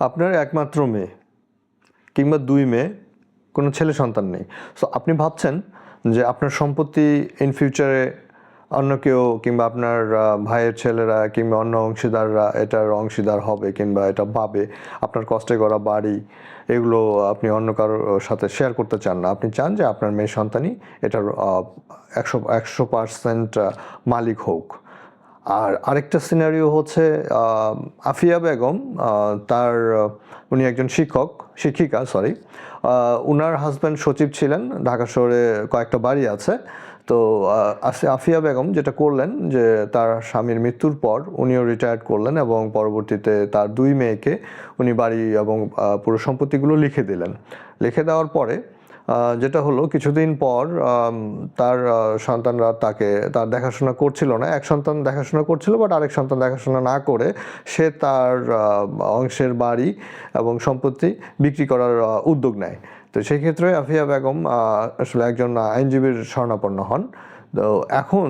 আপনার একমাত্র মেয়ে কিংবা দুই মেয়ে, কোনো ছেলে সন্তান নেই। সো আপনি ভাবছেন যে আপনার সম্পত্তি ইন ফিউচারে অন্য কেউ কিংবা আপনার ভাইয়ের ছেলেরা কিংবা অন্য অংশীদাররা এটার অংশীদার হবে কিংবা এটা পাবে, আপনার কষ্টে করা বাড়ি, এগুলো আপনি অন্য কারোর সাথে শেয়ার করতে চান না। আপনি চান যে আপনার মেয়ে সন্তানই এটার একশো একশো পার্সেন্ট মালিক হোক। আর আরেকটা সিনারিও হচ্ছে আফিয়া বেগম তার উনি একজন শিক্ষক, শিক্ষিকা সরি উনার হাজব্যান্ড সচিব ছিলেন, ঢাকা শহরে কয়েকটা বাড়ি আছে। তো আফিয়া বেগম যেটা করলেন যে, তার স্বামীর মৃত্যুর পর উনিও রিটায়ার্ড করলেন এবং পরবর্তীতে তার দুই মেয়েকে উনি বাড়ি এবং পুরো সম্পত্তিগুলো লিখে দিলেন। লিখে দেওয়ার পরে যেটা হলো কিছুদিন পর তার সন্তানরা তাকে, তার দেখাশোনা করছিল না। এক সন্তান দেখাশোনা করছিল বাট আরেক সন্তান দেখাশোনা না করে সে তার অংশের বাড়ি এবং সম্পত্তি বিক্রি করার উদ্যোগ নেয়। তো সেই ক্ষেত্রে আফিয়া বেগম আসলে একজন আইনজীবীর শরণাপন্ন হন। তো এখন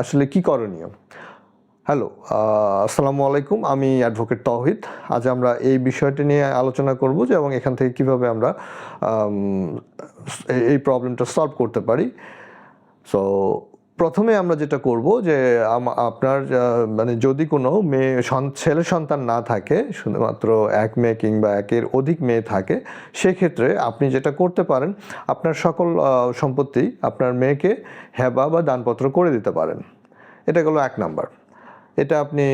আসলে কি করণীয়? হ্যালো আসসালামু আলাইকুম। আমি অ্যাডভোকেট তৌহিদ। আজ আমরা এই বিষয়টি নিয়ে আলোচনা করব যে এবং এখান থেকে কীভাবে আমরা এই- প্রবলেমটা সলভ করতে পারি। সো প্রথমে আমরা যেটা করব যে আপনার মানে যদি কোনো মেয়ে ছেলে সন্তান না থাকে, শুধুমাত্র এক মেয়ে কিংবা একের অধিক মেয়ে থাকে, সেক্ষেত্রে আপনি যেটা করতে পারেন, আপনার সকল সম্পত্তি আপনার মেয়েকে হেবা বা দানপত্র করে দিতে পারেন। এটা গেলো এক নাম্বার। এটা আপনি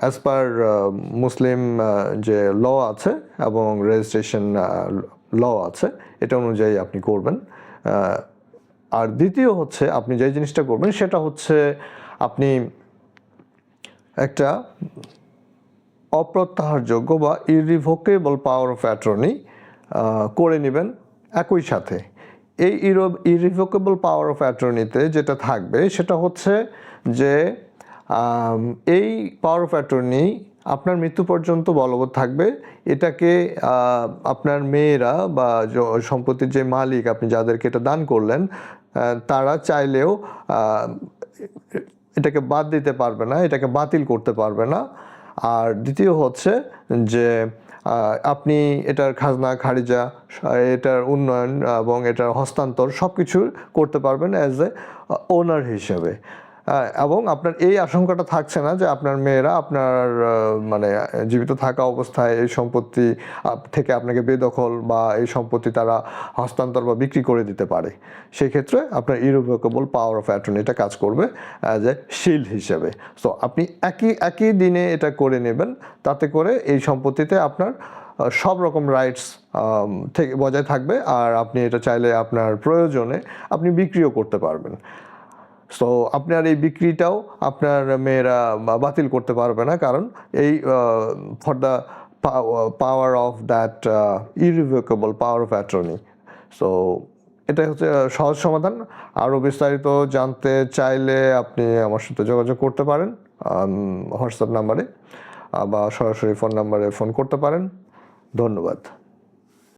অ্যাজ পার মুসলিম যে ল আছে এবং রেজিস্ট্রেশন ল আছে, এটা অনুযায়ী আপনি করবেন। আর দ্বিতীয় হচ্ছে আপনি যে জিনিসটা করবেন সেটা হচ্ছে আপনি একটা অপ্রত্যাহারযোগ্য বা ইরিভোকেবল পাওয়ার অফ অ্যাটর্নি করে নেবেন একই সাথে। এই ইরিভোকেবল পাওয়ার অফ অ্যাটর্নিতে যেটা থাকবে সেটা হচ্ছে যে এই পাওয়ার অফ অ্যাটর্নি আপনার মৃত্যু পর্যন্ত বলবৎ থাকবে। এটাকে আপনার মেয়েরা বা সম্পত্তির যে মালিক আপনি যাদেরকে এটা দান করলেন তারা চাইলেও এটাকে বাদ দিতে পারবে না, এটাকে বাতিল করতে পারবে না। আর দ্বিতীয় হচ্ছে যে আপনি এটার খাজনা, খারিজা, এটার উন্নয়ন এবং এটার হস্তান্তর সব কিছু করতে পারবেন অ্যাজ এ ওনার হিসেবে। এবং আপনার এই আশঙ্কাটা থাকছে না যে আপনার মেয়েরা আপনার মানে জীবিত থাকা অবস্থায় এই সম্পত্তি থেকে আপনাকে বেদখল বা এই সম্পত্তি তারা হস্তান্তর বা বিক্রি করে দিতে পারে। সেই ক্ষেত্রে আপনার ইরোভোকেবল পাওয়ার অফ অ্যাটর্নি এটা কাজ করবে অ্যাজ এ শিল্ড হিসেবে। সো আপনি একই একই দিনে এটা করে নেবেন, তাতে করে এই সম্পত্তিতে আপনার সব রকম রাইটস থেকে, বজায় থাকবে। আর আপনি এটা চাইলে আপনার প্রয়োজনে আপনি বিক্রিও করতে পারবেন। সো আপনার এই বিক্রিটাও আপনার মেয়েরা বাতিল করতে পারবে না, কারণ এই for the power of that irrevocable power of attorney so এটা হচ্ছে সহজ সমাধান। আরও বিস্তারিত জানতে চাইলে আপনি আমার সাথে যোগাযোগ করতে পারেন হোয়াটসঅ্যাপ নাম্বারে বা সরাসরি ফোন নাম্বারে ফোন করতে পারেন। ধন্যবাদ।